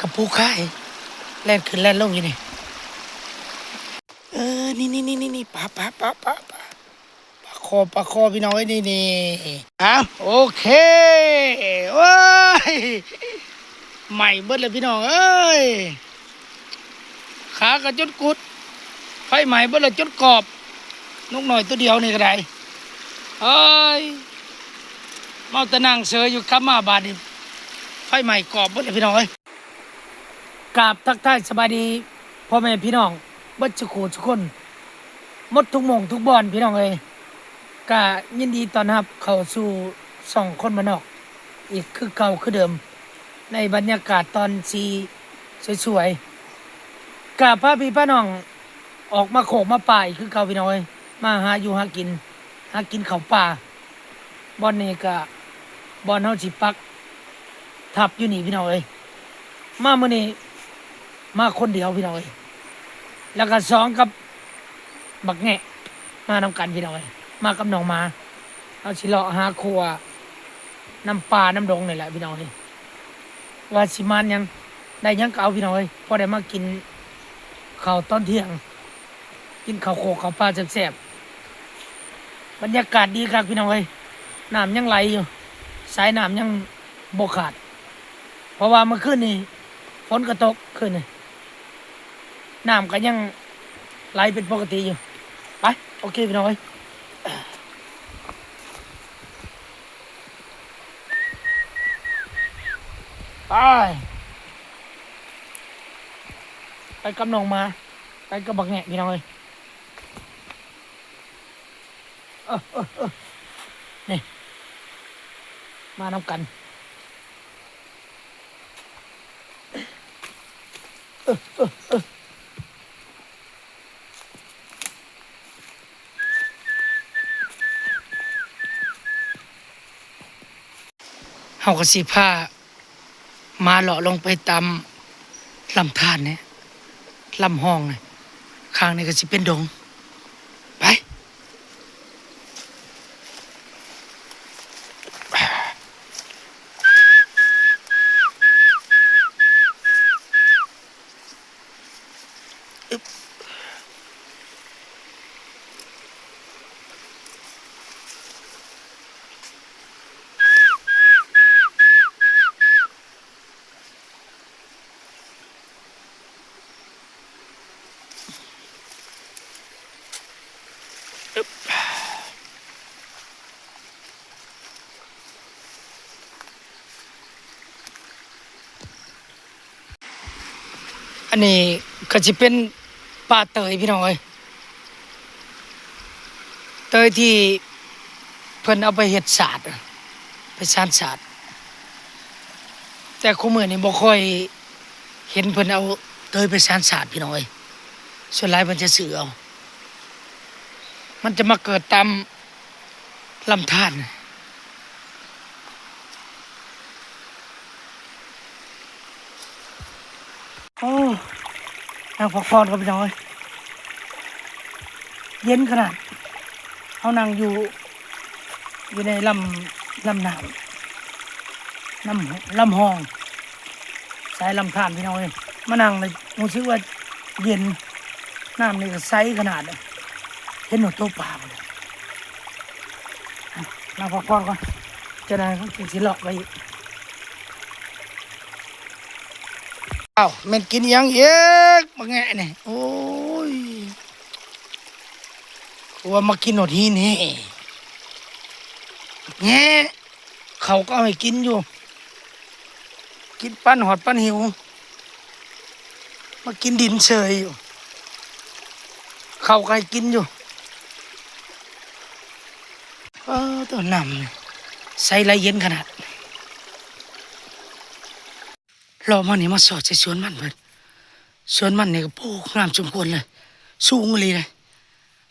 กับปูค่ายแล่นขึ้นแล่นลงอยู่นี่ เออ นี่นี่นี่นี่นี่ปลาปลาปลาปลาปลาปลาคอปลาคอพี่น้องไอ้ยนี่นี่อะโอเคโอ้ยใหม่เบิดเลยพี่น้องเอ้ย ขากระจดกุด ไฟใหม่เบิดเลยจดกรอบนกหน่อยตัวเดียวนี่ก็ได้เอ้ยเมาแตะนั่งเสยอยู่กับมาบาดนี่ไฟใหม่กรอบเบิดเลยพี่น้องเอ้ย กราบทักทายสบายดีพ่อแม่พี่น้องบิดสุขูทุกคนมดทุกมงทุกบอนพี่น้องเอ้ยก็ยินดีตอนรับเข้าสู่สองคนมานอก อีกคือเก่าคือเดิม ในบรรยากาศตอนสีสวยๆกับพระพี่พระน้องออกมาโขกมาป่าอีกคือเก่าพี่น้อยมาหาอยู่หากิน หากินเขาป่าบอนนี่ก็บอนเฮาสิปัก ทับอยู่นี่พี่น้องเอ้ยมาเมื้อนี้ มาคนเดียวพี่น้อยแล้วก็สองกับบักแงะมานำกันพี่น้อย มากับน้องมาเอาสิเลาะหาครัวน้ำปลาน้ำดงนี่แหละพี่น้อยว่าสิมานยังได้ยังเก็เอาพี่น้อยพอได้มากินข้าวตอนเที่ยง กินข้าวโขกข้าวปลาแซ่บๆบรรยากาศดีครับพี่น้องเอ้ยน้ำยังไหลอยู่สายน้ำยังบกขาด เพราะว่าเมื่อคืนนี่ฝนก็ตกคืนนี่ น้ำก็ยังไหลเป็นปกติอยู่ ไป โอเคพี่น้อยไป ไปกับน้องมา ไปกับบักแงะพี่น้องเอ้ยเออเออเนี่มานำกันเออเออเออาก็สิพามาเลาะลงไปตามลำธารเนี่ยลำห้องเลยข้างนี้ก็สิเป็นดง นนี้ก็จะเป็นป่าเตยพี่น้องเอ้ยเตยที่เพิ่นเอาไปเฮ็ดศาสตร์ไปสานศาสตร์แต่คู่มือนี่บ่ค่อยเห็นเพิ่นเอาเตยไปสานศาสตร์พี่น้องเอ้ยส่วนหลายเพิ่นจะซื้อเอามันจะมาเกิดตามลำธาร โอ้นั่งพักผ่อนกับพี่น้องเยเย็นขนาดเขานั่งอยู่ อยู่ในลำลำน้ำลำลำห้อง สายลำธารพี่น้องเอ้ยมานั่งเลยรู้สึกว่าเย็นน้ำนี่ก็ใสขนาดเลยเห็นหนูตัวปลาเลยนั่งพักผ่อนก่อนจะได้เขาสิเลาะไปอีก อ้าวมันกินยังเอกมาแงะนี่โอ้ยกลัวมากินหนดฮีนี่แงะเขาก็ให้กินอยู่ กินปั้นหอดปั้นหิว มากินดินเฉยอยู่เขาก็ให้กินอยู่เออตัวนำใส่ไรเย็นขนาด รอมานี่มาสอดใส่สวนมันเพิ่นสวนมันนี่ก็ปลูกงามสมควรเลย สูงเลยเลย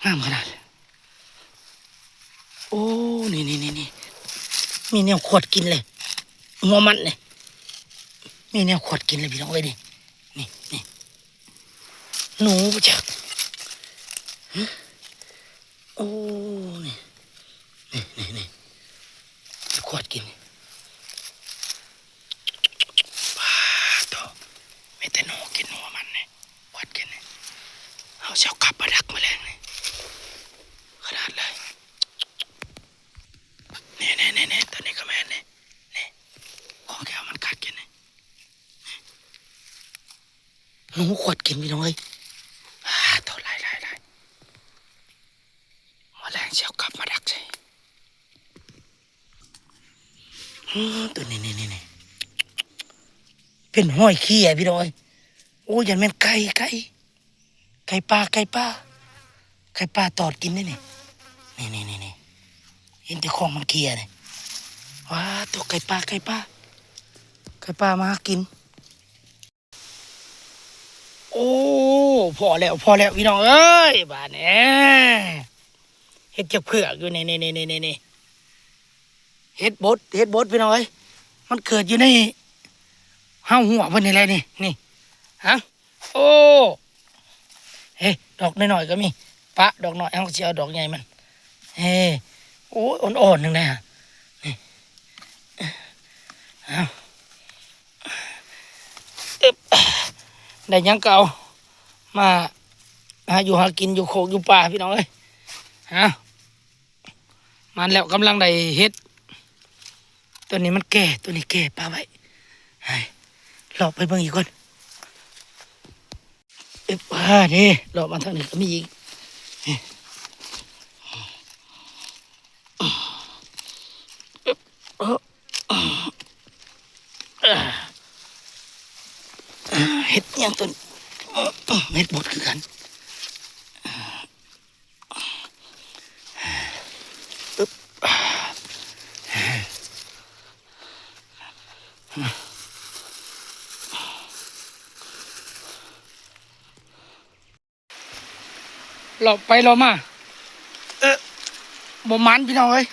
งามขนาดเลยโอ้นี่นี่นี่นี่มีแนวขวดกินเลยหัวมันเลยมีแนวขวดกินเลยพี่น้องเอ้ยนี่นี่นี่หนูจ้ะโอ้นี่นี่นี่นี่ขวดกินปาดโถ ไม่แต่หนูกินหัวมันเนี่ยวัดกันเนี่ยเอาเช้าขับมาดักมาแรงเนี่ยขนาดเลยเนี่ยเนี่ยเนี่ยเน่ตัวนี้ก็แม่เนี่ยเนี่ยโอเคเอามันกัดกินเนี่ยหนูขวดกินพี่น้องเอ้ยอ่าตัวไล่ไล่ไล่มาแรงเช้าขับมาดักใช่ตัวนี้นี่นี่นี่ เป็นห้อยขี้อะพี่น้อยโอ้ยยันแม่นไก่ไก่ไก่ปลาไก่ปลาไก่ปลาตอดกินนี่นี่นี่นี่นี่นี่เห็นแต่ของมันเคียเนี่ยว้าตัวไก่ปลาไก่ปลาไก่ปลามาหากิน โอ้พอแล้วพอแล้วพี่น้องเอ้ยบ้าดเนี่ยเห็ดจะเผือกอยู่นี่นี่นี่นี่นี่เห็ดบดเห็ดบดพี่น้องเอ้ยมันเกิดอยู่ใน ห้าหัวเพิ่นนี่แหละนี่นี่ฮะโอ้เฮ้ดอกน้อยๆก็มีปะดอกน้อยเอาสิเอาดอกใหญ่มันเฮ้โอ้ยอ่อนๆหนึ่งนะนี่เอาอึ๊บได้ยังเก่ามาหาอยู่หากินอยู่โคกอยู่ป่าพี่น้องเอ้ยฮะมันแล้วกำลังได้เฮ็ด ตัวนี้มันแก่ตัวนี้แก่ปลาไว้ ห้หลอกไปเบิ่งอีกคนเอ๊ะว่านี่หลอกมาทางไหนก็มีอีกเอ๊ะเอ้อเอ้อเห็ดยังตัวนี้เฮ็ดบดคือกัน เราไปเรามา เออบ่มันพี่น้องเอ้ย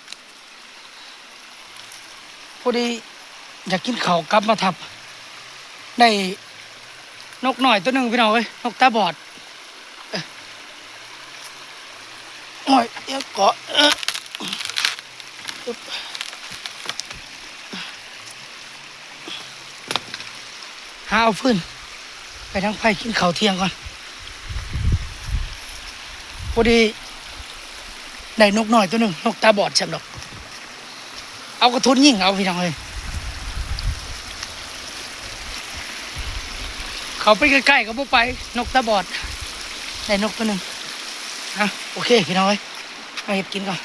พอดีอยากกินข้าวกลับมาทับ ได้นกหน่อยตัวหนึ่งพี่น้องเอ้ยนกตาบอดเอ้ยโอ้ยเดี๋ยวเกาะเอออึ๊บหาเอาฟืนไปทั้งไฟกินข้าวเที่ยงก่อน พอดีได้นกน้อยตัวหนึ่งนกตาบอดใช่ไหมดอก เอากระทุนยิงเอาพี่น้องเลยเขาไปใกล้ๆก็บ่ไปนกตาบอดได้นกตัวหนึ่งอะโอเคพี่น้องเลยมาเห็บกินก่อน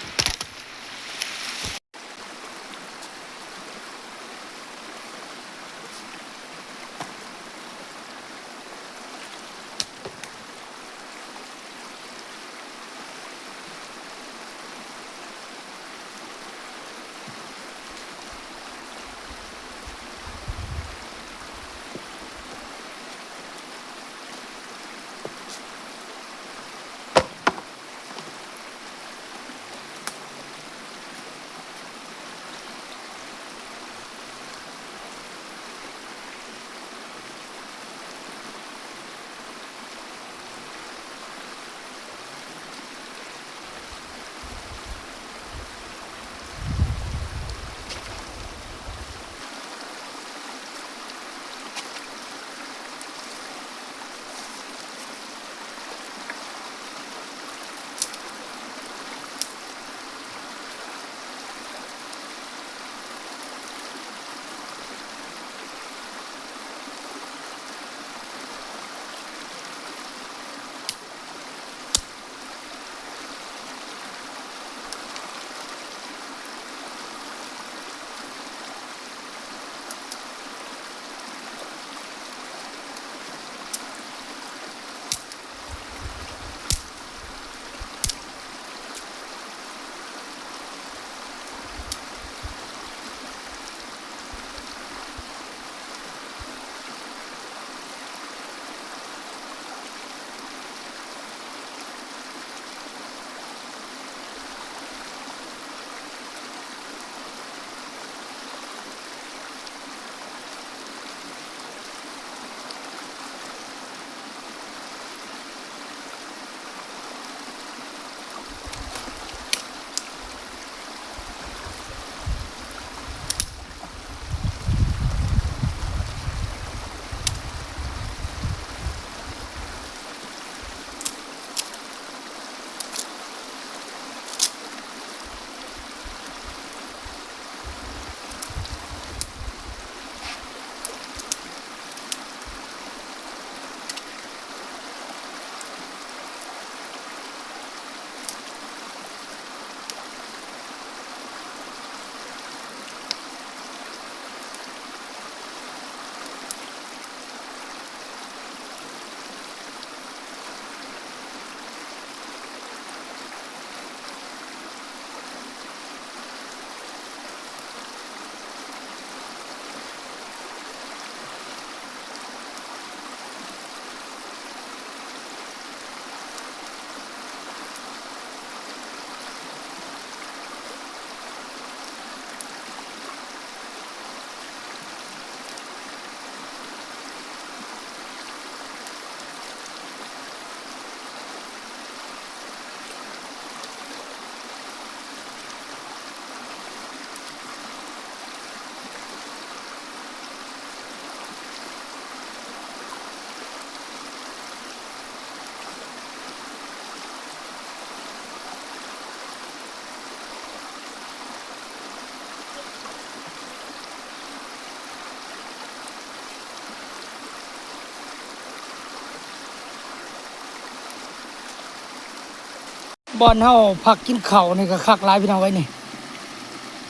บอนเฮาพักกินเข้าวนี่ก็คักหลายพี่น้องไว้นี่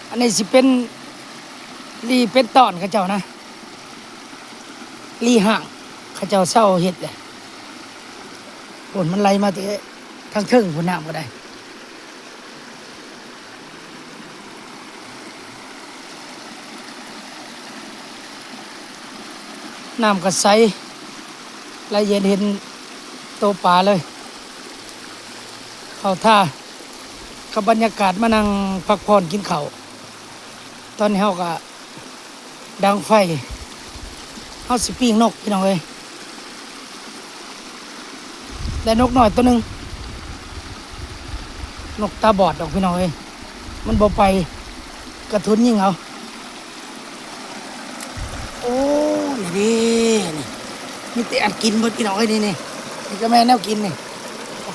อันนี้สิเป็นลีเป็นตอนเขาเจ้านะลีห่างเขาเจ้าเศร้าเฮ็ดเลยฝนมันไหลมาที่ทางเทิงฝนน้ำก็ได้น้ำก็ใสไหลเย็นเห็นโตวปลาเลย เข้าท่ากับบรรยากาศมานั่งพักผ่อนกินเข้าตอนนี้เฮาก็ดังไฟเฮาสิปิ้งนกพี่น้องเอ้ยได้นกหน่อยตัวหนึ่งนกตาบอดดอกพี่น้องเอ้ยมันบ่ไปกระทุนยิงเอาโอ้ยนี่นี่มีแต่อันกินเบิดพี่น้องเอ้ยนี่นี่นี่ก็แม่แนวกินนี่ปลา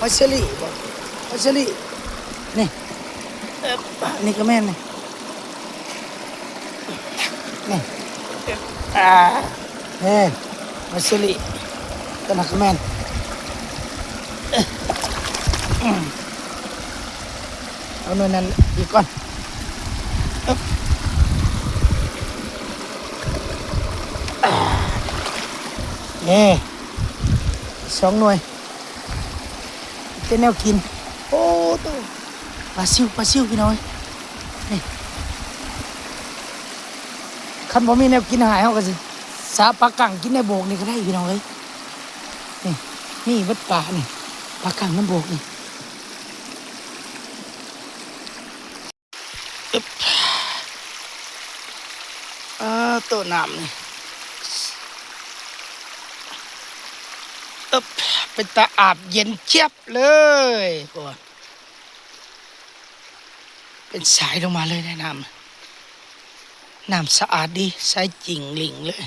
หอยนี่พัชรีบอกพัชรีนี่เอ๊บนี่ก็แม่นนี่นี่เอ๊บอ่าเฮ้พัชรีก็นักก็แม่นเอ๊ะอืมเอาหน่วยนั้นอีกก่อนเอ๊บ อ่านี่สองหน่วยเป็นแนวกิน โอ้ตัวปลาซิวปลาซิวพี่น้อยนี่คันบ่มีแนวกินหายเฮาก็สิสาปลากังกินในโบกนี่ก็ได้พี่น้องเอ้ยนี่นี่วัดป่านี่ปลากังน้ำโบกนี่อึ๊บอ่าตัวน้ำนี่อึ๊บ เป็นตาอาบเย็นเจี๊ยบเลยพวกเป็นสายลงมาเลยนะน้ำน้ำสะอาดดีใสจริงหลิงเลย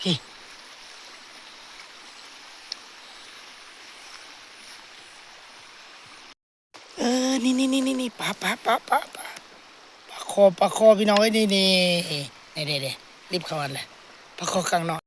พี่เออ นี่นี่นี่นี่นี่ปลาปลาปลาปลาปลาปลาคอปลาคอพี่น้องไอ้นี่นี่นี่นี่นี่รีบเข้ามาเลยปลาคอกลางนอน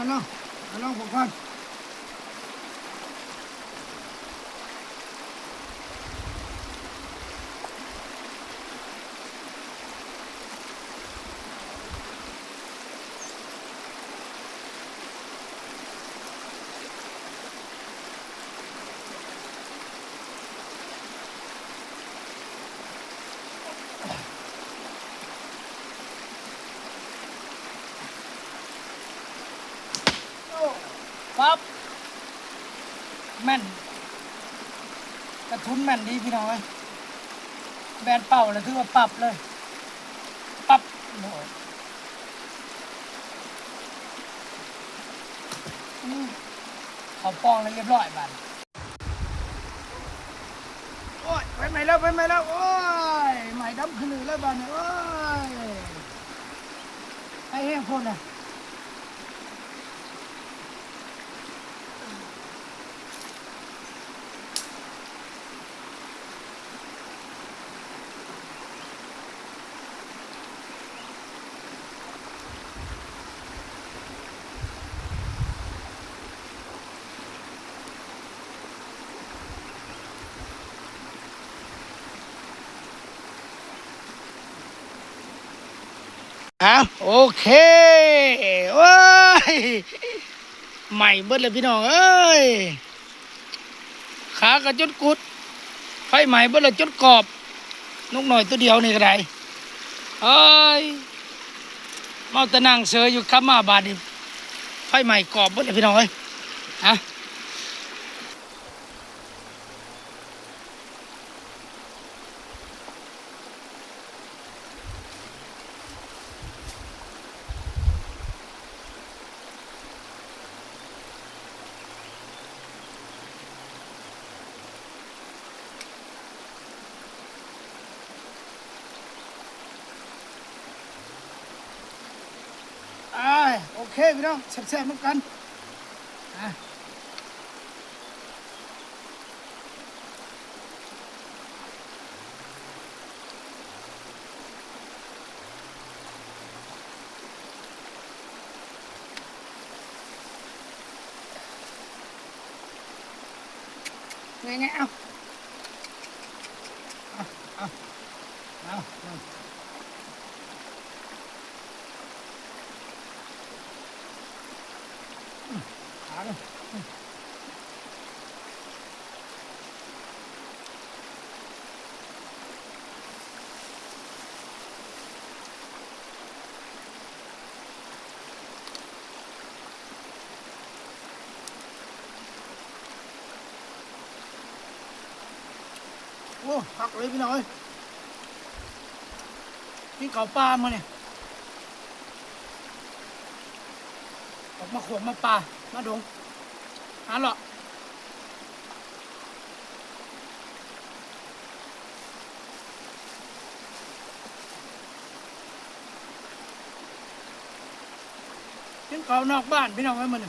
ะเนาะล องผมก่อนม่น กระทุนแม่นดีพี่น้องเอ้ยแบนเป่าเลยถือว่าปรับเลยปรับโอ้ยอืมเขาปองเลยเรียบร้อยบัดโอ้ยไปไหมแล้วไปไหมแล้วโอ้ยไหมดำขึ้นเลยแล้วบันี้โอ้ยไอ้แห้งพ่นอะ อะโอเคโอ้ยใหม่เบิดเลยพี่น้องเอ้ยขากระจุดกุดไฟใหม่เบิดเลยจุดกรอบนกหน่อยตัวเดียวนี่ก็ได้เอ้ยเมาตะนั่งเสืออยู่กับมาบาดนี่ไฟใหม่กรอบเบิดเลยพี่น้องเอ้ยฮะอ่าโอเค พี่น้องแซ่บๆน้ำกันอะไงไงเอาเอาเอาเอาเอาเอาเลย โอ้หักเลยพี่น้อยพี่เขาปลามาเนี่ยออกมาขวงมาปลามาดงหาหรอกกินเขาวนอกบ้านพี่น้องไว้มัน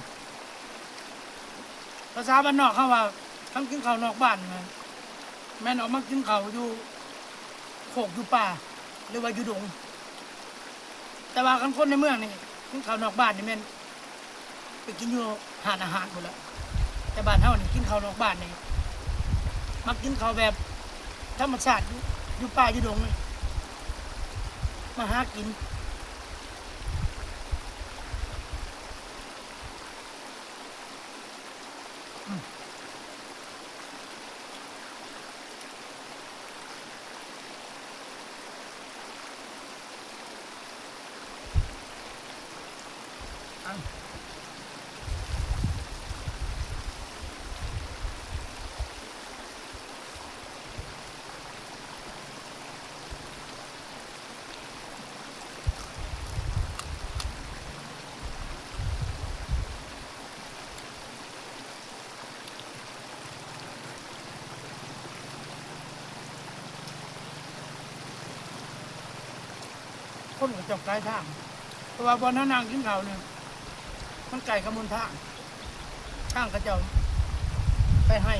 ภาษาบ้านนอกเขาว่าทำกินเขาวนอกบ้านมัน แม่นออกมากินเขาอยู่โขกอยู่ป่า หรือว่าอยู่ดง แต่ว่าคันคนในเมืองนี่กินเขานอกบ้านนี่แม่นไปกินอยู่หาอาหารหมดแล้วแต่บ้านเฮานี่กินเขานอกบ้านนี่มักกินเขาแบบธรรมชาติอยู่อยู่ป่าอยู่ดงนี่มาหากิน คนก็จบไกลทางเพราะว่าบนนั้นนางขึ้นเขาเนี่ยมันไก่ขมุนทางทางกระเจ้าไปให้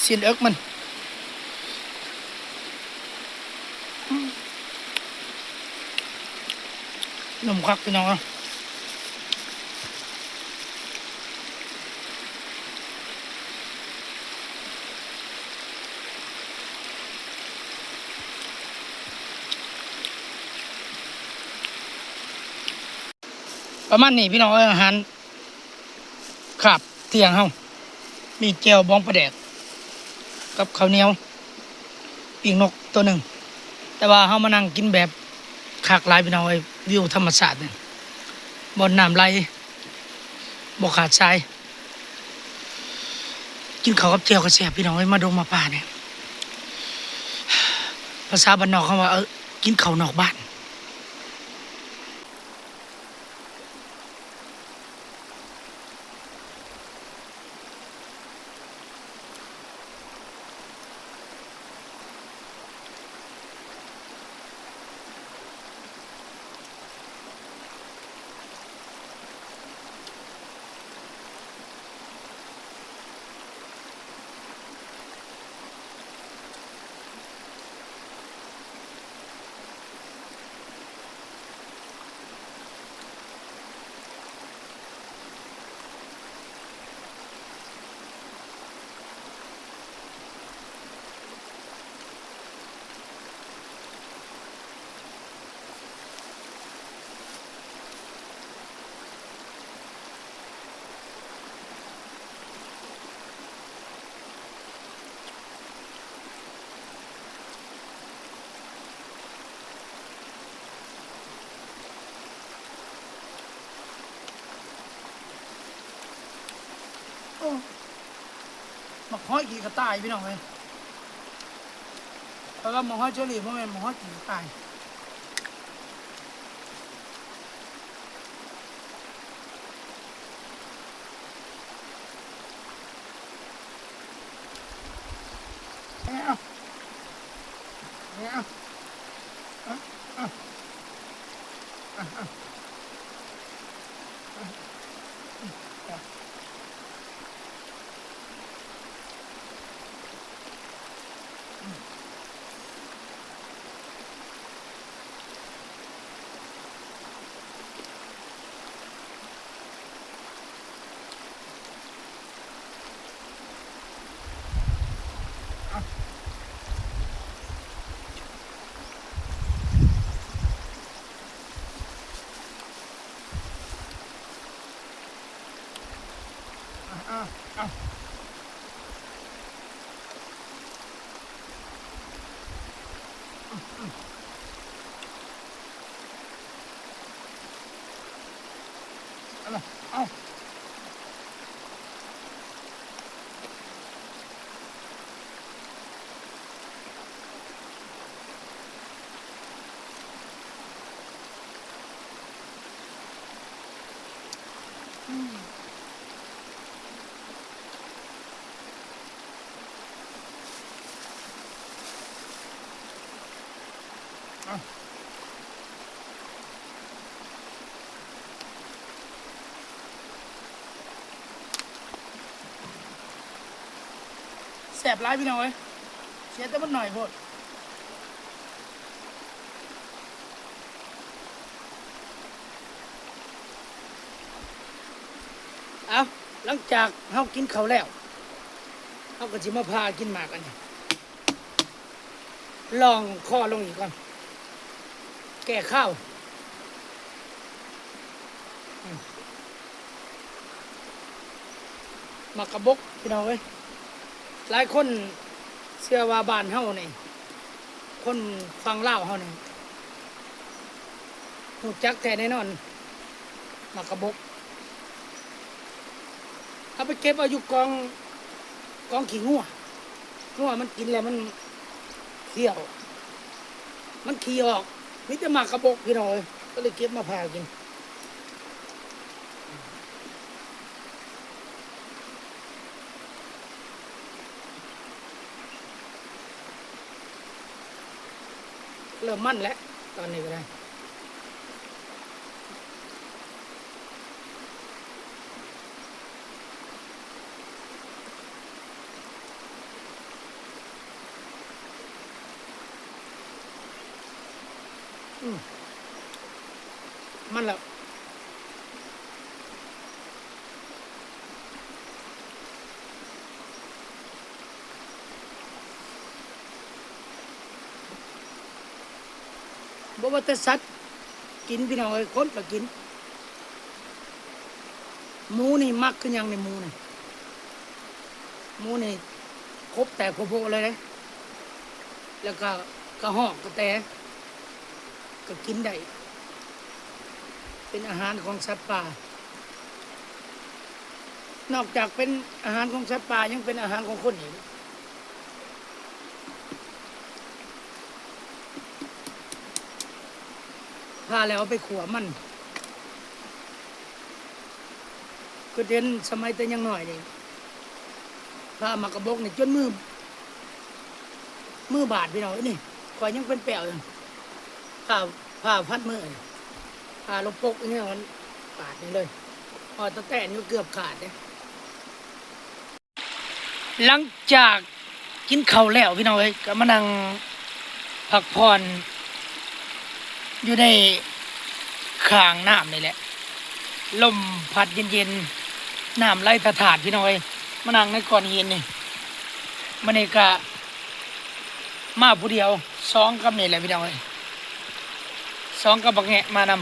xin ớt mình nồng khắc cái nó ประมาณนี้พี่น้องอาหารขับเตียงเฮามีแก้วบ้องประแดก กับข้าวเหนียวปีกนกตัวหนึ่ง แต่ว่าเฮามานั่งกินแบบขากลายพี่น้องเอ้วิวธรรมชาสติเนี่ยบนน้ำไหลบ่ขาดทราย กินข้าวกับเจียวกับแซ่บพี่น้องเอ้มาดงมาป่าเนี่ยภาษาบ้านนอกเขาว่าเออกินข้าวนอกบ้าน ห้อยกี่ก็ตายพี่น้องเลยแล้วก็มองห้อยเจลีเพวกะมันมองห้อยกี่ก็ตายเอาเอาเอาเอา Oh. แสบร้ายพี่น้องเอ้ยเสียแต่มันหน่อยโพดเอาหลังจากเฮากินเขาแล้วเฮาก็สิมาพากินหมากกันลองข้อลงอีกก่อน แก่ข้าวหมักกระบกพี่น้องเอ้ย หลายคนเชื่อว่าบ้านเฮานี่คนฟังเล่าเฮานี่หูจักแต่แน่นอนหมักกระบกเอาไปเก็บเอาอยู่กองกองขี้งัวงัวมันกินแล้วมันเขี้ยว มันขี้ออกมิจะหมักกระบกพี่น้อยก็เลยเก็บมาพากิน เริ่มมั่นแล้ว ตอนนี้ก็ได้มมันแล้ว บ่ว่าแต่สัตว์กินพี่น้องเอ้ยคนก็กิน หมูนี่มักขึ้นยังในหมูนี่หมูนี่ครบแต่ครบโพเลยนะแล้วก็กระหอกกระแตก็กินได้ เป็นอาหารของสัตว์ป่า นอกจากเป็นอาหารของสัตว์ป่ายังเป็นอาหารของคนอีก พาแล้วไปขัวมันก็เด่นสมัยแต่ยังหน่อยนี่พามากระบอกนี่จนมือมือบาดพี่น้องเอ้ยนี่คอยยังเป็นแปลวอยู่ผ้าผ้าพัดมือผ้าลบปกอย่างเงี้ยมันบาดนี่เลยพอตะแต่นี่เกือบขาดเลยหลังจากกินข้าวแล้วพี่น้องเอ้ยก็มานั่งพักผ่อน อยู่ในข้างน้ำนี่แหละ ลมพัดเย็นๆน้ำไหลตะถาดพี่น้อยมานั่งในก่อนเย็นนี่มันนี่กะมาผู้เดียวสองกับนี่แหละพี่น้อยสองกับบักแงะมาน